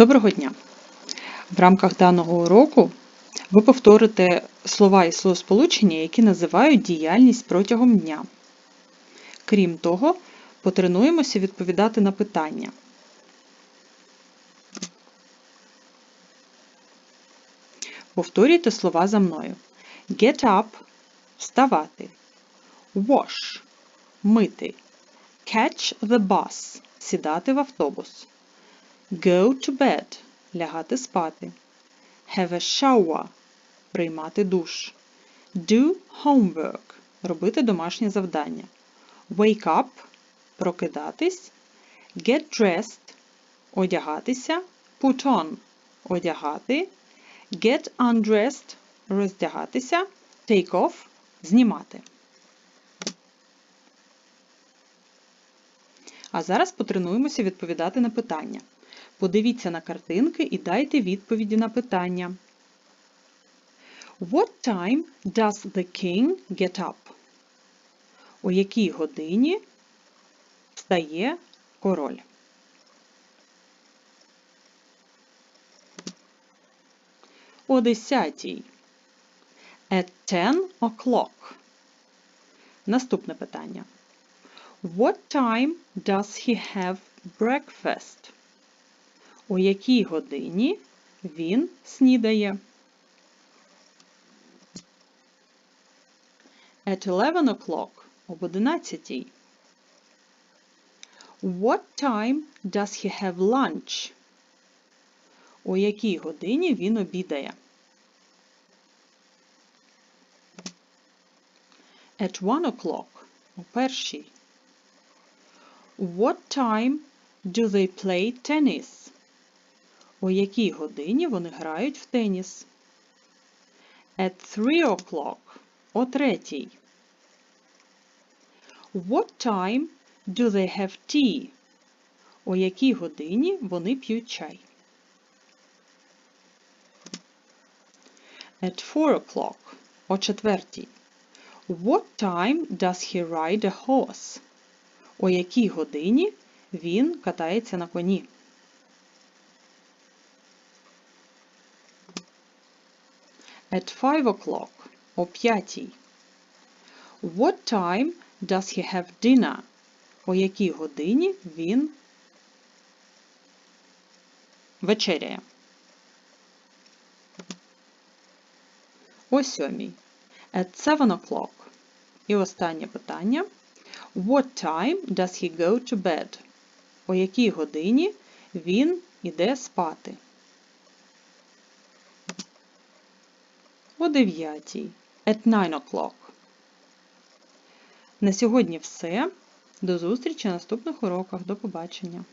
Доброго дня! В рамках даного уроку ви повторите слова і словосполучення, які називають діяльність протягом дня. Крім того, потренуємося відповідати на питання. Повторюйте слова за мною. Get up – вставати. Wash – мити. Catch the bus – сідати в автобус. Go to bed – лягати спати. Have a shower – приймати душ. Do homework – робити домашнє завдання. Wake up – прокидатись. Get dressed – одягатися. Put on – одягати. Get undressed – роздягатися. Take off – знімати. А зараз потренуємося відповідати на питання. Подивіться на картинки і дайте відповіді на питання. What time does the king get up? У якій годині встає король? О 10. At 10 o'clock. Наступне питання. What time does he have breakfast? У якій годині він снідає? At 11 o'clock. Об 11. What time does he have lunch? У якій годині він обідає? At 1 o'clock. О першій. What time do they play tennis? У якій годині вони грають в теніс? At 3 o'clock. О третій. What time do they have tea? У якій годині вони п'ють чай? At 4 o'clock. О четвертій. What time does he ride a horse? У якій годині він катається на коні? At 5 o'clock. О п'ятій. What time does he have dinner? У якій годині він вечеряє? О сьомій. At 7 o'clock. І останнє питання. What time does he go to bed? У якій годині він іде спати? О 9. At 9 o'clock. На сьогодні все. До зустрічі на наступних уроках. До побачення.